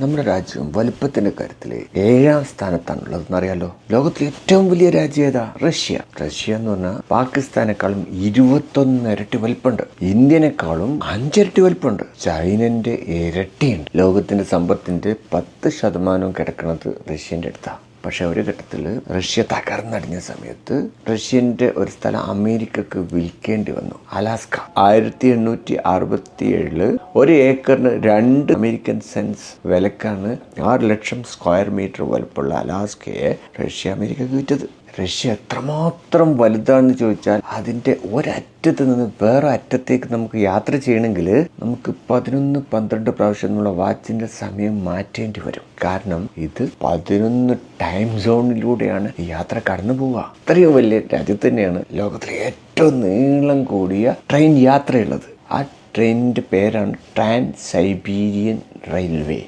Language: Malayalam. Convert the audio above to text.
നമ്മുടെ രാജ്യം വലുപ്പത്തിന്റെ കാര്യത്തിൽ ഏഴാം സ്ഥാനത്താണുള്ളത് അറിയാലോ? ലോകത്തിലെ ഏറ്റവും വലിയ രാജ്യം ഏതാ? റഷ്യ. റഷ്യ എന്ന് പറഞ്ഞാൽ പാകിസ്ഥാനേക്കാളും ഇരുപത്തൊന്ന് ഇരട്ടി വലിപ്പുണ്ട് ഇന്ത്യനേക്കാളും അഞ്ചിരട്ടി വലിപ്പുണ്ട് ചൈനന്റെ ഇരട്ടിയുണ്ട്. ലോകത്തിന്റെ സമ്പത്തിന്റെ പത്ത് ശതമാനവും കിടക്കുന്നത് റഷ്യന്റെ അടുത്താണ് പക്ഷെ ഒരു ഘട്ടത്തിൽ റഷ്യ തകർന്നടിഞ്ഞ സമയത്ത് റഷ്യന്റെ ഒരു സ്ഥലം അമേരിക്കക്ക് വിൽക്കേണ്ടി വന്നു അലാസ്ക. ആയിരത്തി എണ്ണൂറ്റി അറുപത്തി ഏഴിൽ ഒരു ഏക്കറിന് രണ്ട് അമേരിക്കൻ സെൻസ് വിലക്കാണ് ആറ് ലക്ഷം സ്ക്വയർ മീറ്റർ വലുപ്പമുള്ള അലാസ്കയെ റഷ്യ അമേരിക്കക്ക് വിറ്റത്. റഷ്യ എത്രമാത്രം വലുതാണെന്ന് ചോദിച്ചാൽ അതിന്റെ ഒരറ്റത്ത് നിന്ന് വേറെ അറ്റത്തേക്ക് നമുക്ക് യാത്ര ചെയ്യണമെങ്കിൽ നമുക്ക് പതിനൊന്ന് പന്ത്രണ്ട് പ്രാവശ്യം എന്നുള്ള വാച്ചിന്റെ സമയം മാറ്റേണ്ടി വരും. കാരണം ഇത് പതിനൊന്ന് ടൈം സോണിലൂടെയാണ് യാത്ര കടന്നു പോവുക. അത്രയും വലിയ രാജ്യത്ത് തന്നെയാണ് ലോകത്തിലെ ഏറ്റവും നീളം കൂടിയ ട്രെയിൻ യാത്രയുള്ളത്. ആ ട്രെയിനിന്റെ പേരാണ് ട്രാൻസ് സൈബീരിയൻ റെയിൽവേ